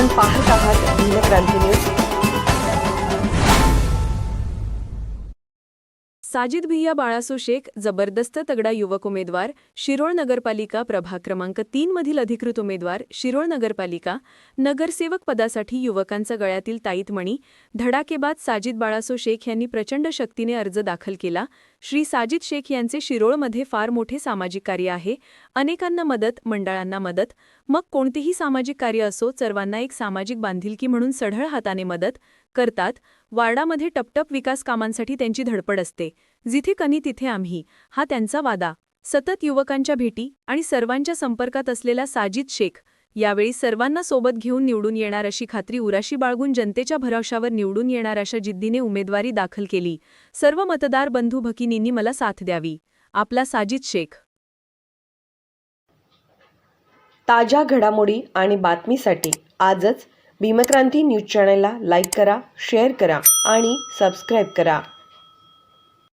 आपण पाहत आहात भीमक्रांती न्यूज. साजिद भिया बाळासो शेख जबरदस्त तगडा युवक उमेदवार शिरोळ नगरपालिका प्रभाग क्रमांक तीन मधील अधिकृत उमेदवार शिरोळ नगरपालिका नगरसेवक पदासाठी युवकांचा गळ्यातील ताईतमणी धडाकेबाद साजिद बाळासो शेख यांनी प्रचंड शक्तीने अर्ज दाखल केला. श्री साजिद शेख यांचे शिरोळमध्ये फार मोठे सामाजिक कार्य आहे. अनेकांना मदत मंडळांना मदत. मग कोणतेही सामाजिक कार्य असो सर्वांना एक सामाजिक बांधिलकी म्हणून सढळ हाताने मदत करतात. वार्डामध्ये टपटप विकास कामांसाठी त्यांची धडपड असते. जिथे कनी तिथे आम्ही. हा त्यांचा वादा. सतत युवकांच्या भेटी आणि सर्वांच्या संपर्कात असलेला साजिद शेख यावेळी सर्वांना सोबत घेऊन निवडून येणार अशी खात्री उराशी बाळगून जनतेच्या भरवशावर निवडून येणार अशा जिद्दीने उमेदवारी दाखल केली. सर्व मतदार बंधू भगिनींनी मला साथ द्यावी. आपला साजिद शेख. ताज्या घडामोडी आणि बातमीसाठी आजच भीमक्रांती न्यूज चॅनलला लाईक करा शेअर करा आणि सबस्क्राईब करा.